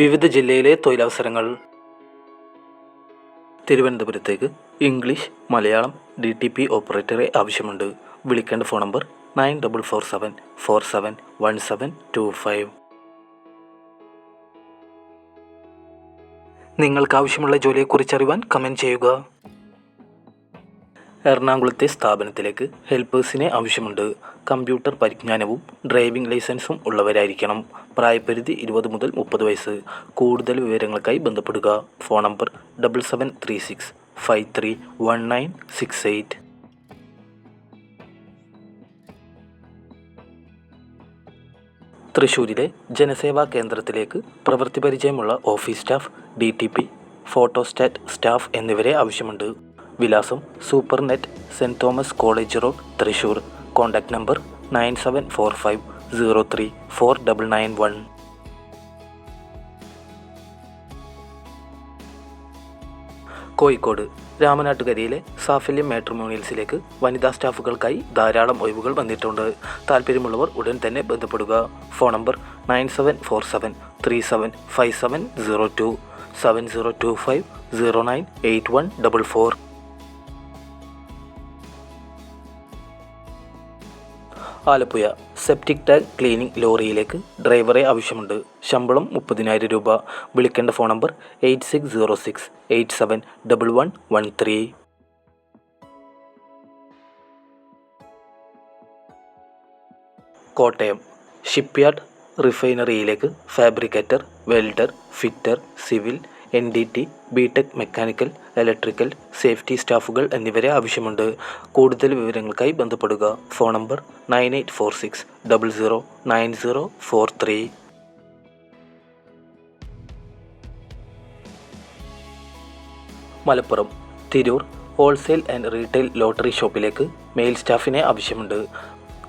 വിവിധ ജില്ലയിലെ തൊഴിലവസരങ്ങൾ. തിരുവനന്തപുരത്തേക്ക് English Malayalam D T P ഓപ്പറേറ്ററെ ആവശ്യമുണ്ട്. വിളിക്കേണ്ട phone number nine double four seven four seven one seven two five. നിങ്ങൾക്ക് ആവശ്യമുള്ള ജോലിയെക്കുറിച്ച് അറിയുവാൻ കമന്റ് ചെയ്യുക. എറണാകുളത്തെ സ്ഥാപനത്തിലേക്ക് ഹെൽപ്പേഴ്സിനെ ആവശ്യമുണ്ട്. കമ്പ്യൂട്ടർ പരിജ്ഞാനവും ഡ്രൈവിംഗ് ലൈസൻസും ഉള്ളവരായിരിക്കണം. പ്രായപരിധി ഇരുപത് മുതൽ മുപ്പത് വയസ്സ്. കൂടുതൽ വിവരങ്ങൾക്കായി ബന്ധപ്പെടുക. Phone number double seven three six five three one nine six eight തൃശ്ശൂരിലെ ജനസേവാ കേന്ദ്രത്തിലേക്ക് പ്രവൃത്തി പരിചയമുള്ള office staff D T P photostat staff എന്നിവരെ ആവശ്യമുണ്ട്. വിലാസം super net saint Thomas college road Thrissur contact number nine seven four five zero three four double nine one. Kozhikode രാമനാട്ടുകരയിലെ Saphalyam മാട്രിമോണിയൽസിലേക്ക് വനിതാ സ്റ്റാഫുകൾക്കായി ധാരാളം ഒഴിവുകൾ വന്നിട്ടുണ്ട്. താല്പര്യമുള്ളവർ ഉടൻ തന്നെ ബന്ധപ്പെടുക. Phone number nine seven four seven three seven five seven zero two seven zero two five zero nine eight one double four. Alappuzha septic tank cleaning ലോറിയിലേക്ക് ഡ്രൈവറെ ആവശ്യമുണ്ട്. ശമ്പളം മുപ്പതിനായിരം രൂപ. വിളിക്കേണ്ട phone number eight six zero six eight seven double one one three. Kottayam shipyard റിഫൈനറിയിലേക്ക് fabricator welder fitter civil N D T B tech mechanical electrical safety സ്റ്റാഫുകൾ എന്നിവരെ ആവശ്യമുണ്ട്. കൂടുതൽ വിവരങ്ങൾക്കായി ബന്ധപ്പെടുക. Phone number nine eight four six double zero nine zero four three. Malappuram Tirur wholesale and retail lottery ഷോപ്പിലേക്ക് male സ്റ്റാഫിനെ ആവശ്യമുണ്ട്.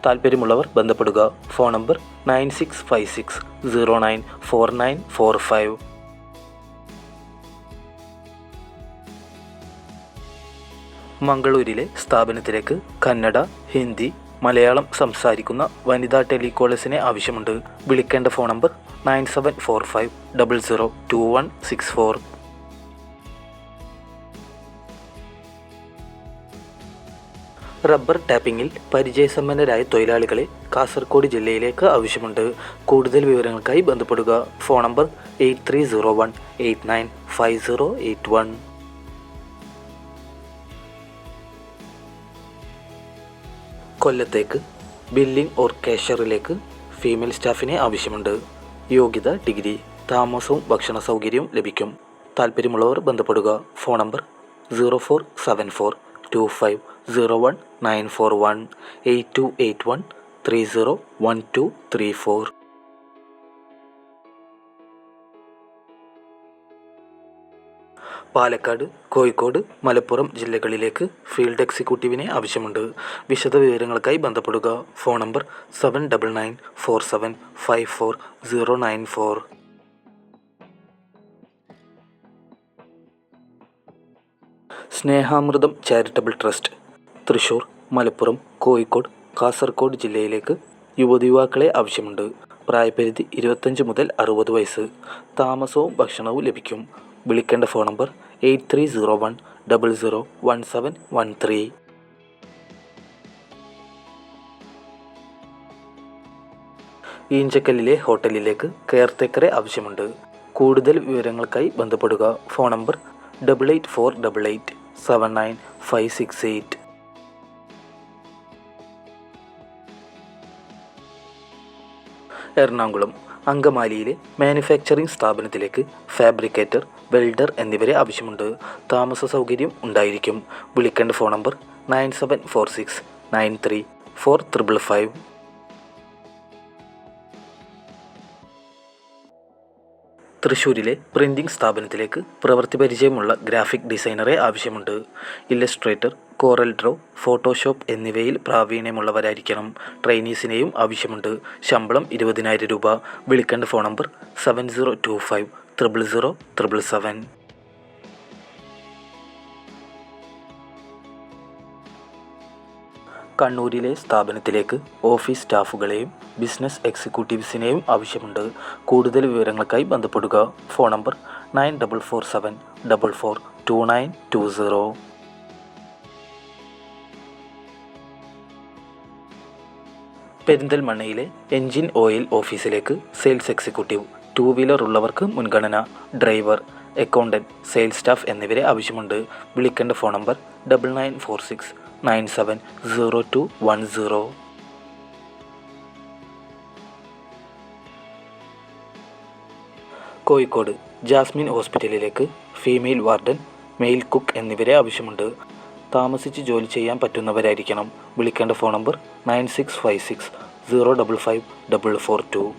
താല്പര്യമുള്ളവർ ബന്ധപ്പെടുക. Phone number nine six five six zero nine four nine four five. മംഗളൂരിലെ സ്ഥാപനത്തിലേക്ക് കന്നഡ ഹിന്ദി മലയാളം സംസാരിക്കുന്ന വനിതാ ടെലികോളേഴ്സിനെ ആവശ്യമുണ്ട്. വിളിക്കേണ്ട phone number nine seven four five double zero two one six four. Rubber ടാപ്പിംഗിൽ പരിചയസമ്പന്നരായ തൊഴിലാളികളെ കാസർഗോഡ് ജില്ലയിലേക്ക് ആവശ്യമുണ്ട്. കൂടുതൽ വിവരങ്ങൾക്കായി ബന്ധപ്പെടുക. Phone number eight three zero one eight nine five zero eight one. കൊല്ലത്തേക്ക് ബില്ലിംഗ് ഓർ കാഷ്യറിലേക്ക് ഫീമെയിൽ സ്റ്റാഫിനെ ആവശ്യമുണ്ട്. യോഗ്യത ഡിഗ്രി താമസവും ഭക്ഷണ സൗകര്യവും ലഭിക്കും. താല്പര്യമുള്ളവർ ബന്ധപ്പെടുക. Phone number zero four seven four two five zero one nine four one eight two eight one three zero one two three four. Palakkad Kozhikode Malappuram ജില്ലകളിലേക്ക് ഫീൽഡ് എക്സിക്യൂട്ടീവിനെ ആവശ്യമുണ്ട്. വിശദ വിവരങ്ങൾക്കായി ബന്ധപ്പെടുക. Phone number seven double nine four seven five four zero nine four Snehamritham charitable trust Thrissur Malappuram Kozhikode Kasaragod ജില്ലയിലേക്ക് യുവതിയുവാക്കളെ ആവശ്യമുണ്ട്. പ്രായപരിധി ഇരുപത്തഞ്ച് മുതൽ അറുപത് വയസ്സ്. താമസവും ഭക്ഷണവും ലഭിക്കും. വിളിക്കേണ്ട phone number eight three zero one double zero one seven one three ഈഞ്ചക്കല്ലിലെ ഹോട്ടലിലേക്ക് കെയർടേക്കറെ ആവശ്യമുണ്ട്. കൂടുതൽ വിവരങ്ങൾക്കായി ബന്ധപ്പെടുക. Phone number double eight four double eight seven nine five six eight Ernakulam അങ്കമാലിയിലെ manufacturing സ്ഥാപനത്തിലേക്ക് ഫാബ്രിക്കേറ്റർ വെൽഡർ എന്നിവരെ ആവശ്യമുണ്ട്. താമസ സൗകര്യം ഉണ്ടായിരിക്കും. വിളിക്കേണ്ട phone number nine seven four six nine three four triple five തൃശ്ശൂരിലെ പ്രിന്റിംഗ് സ്ഥാപനത്തിലേക്ക് പ്രവൃത്തി പരിചയമുള്ള ഗ്രാഫിക് ഡിസൈനറെ ആവശ്യമുണ്ട്. ഇല്ലസ്ട്രേറ്റർ കോറൽ ഡ്രോ ഫോട്ടോഷോപ്പ് എന്നിവയിൽ പ്രാവീണ്യമുള്ളവരായിരിക്കണം. ട്രെയിനീസിനെയും ആവശ്യമുണ്ട്. ശമ്പളം ഇരുപതിനായിരം രൂപ. വിളിക്കേണ്ട phone number seven zero two five triple zero triple seven. കണ്ണൂരിലെ സ്ഥാപനത്തിലേക്ക് ഓഫീസ് സ്റ്റാഫുകളെയും ബിസിനസ് എക്സിക്യൂട്ടീവ്സിനെയും ആവശ്യമുണ്ട്. കൂടുതൽ വിവരങ്ങൾക്കായി ബന്ധപ്പെടുക. Phone number nine double four seven double four two nine two zero. പെരിന്തൽമണ്ണയിലെ engine oil ഓഫീസിലേക്ക് സെയിൽസ് എക്സിക്യൂട്ടീവ് ടു വീലർ ഉള്ളവർക്ക് മുൻഗണന ഡ്രൈവർ അക്കൗണ്ടന്റ് സെയിൽസ് സ്റ്റാഫ് എന്നിവരെ ആവശ്യമുണ്ട്. വിളിക്കേണ്ട phone number double nine four six nine seven zero two one zero. Kozhikode Jasmine ഹോസ്പിറ്റലിലേക്ക് female warden male cook എന്നിവരെ ആവശ്യമുണ്ട്. താമസിച്ച് ജോലി ചെയ്യാൻ പറ്റുന്നവരായിരിക്കണം. വിളിക്കേണ്ട phone number nine six five six zero double five double four two.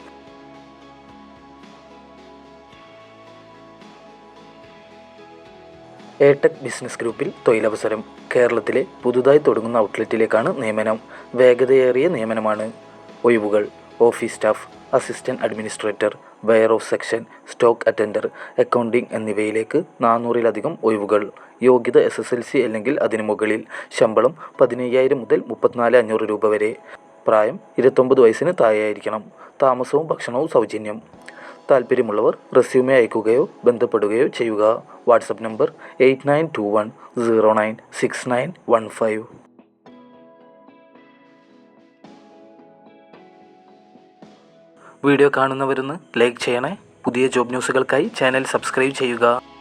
Etech business ഗ്രൂപ്പിൽ തൊഴിലവസരം. കേരളത്തിലെ പുതുതായി തുടങ്ങുന്ന ഔട്ട്ലെറ്റിലേക്കാണ് നിയമനം. വേഗതയേറിയ നിയമനമാണ്. ഒഴിവുകൾ. Office staff assistant administrator warehouse section stock attender accounting എന്നിവയിലേക്ക് നാനൂറിലധികം ഒഴിവുകൾ. യോഗ്യത എസ് എസ് എൽ സി അല്ലെങ്കിൽ അതിനു മുകളിൽ. ശമ്പളം പതിനയ്യായിരം മുതൽ മുപ്പത്തിനാല് അഞ്ഞൂറ് രൂപ വരെ. പ്രായം ഇരുപത്തൊമ്പത് വയസ്സിന് താഴെയായിരിക്കണം. താമസവും ഭക്ഷണവും സൗജന്യം. താല്പര്യമുള്ളവർ റെസ്യൂമെ അയക്കുകയോ ബന്ധപ്പെടുകയോ ചെയ്യുക. WhatsApp number eight nine two one zero nine six nine one five. Video കാണുന്നവരൊന്ന് like ചെയ്യണേ. പുതിയ ജോബ് ന്യൂസുകൾക്കായി ചാനൽ സബ്സ്ക്രൈബ് ചെയ്യുക.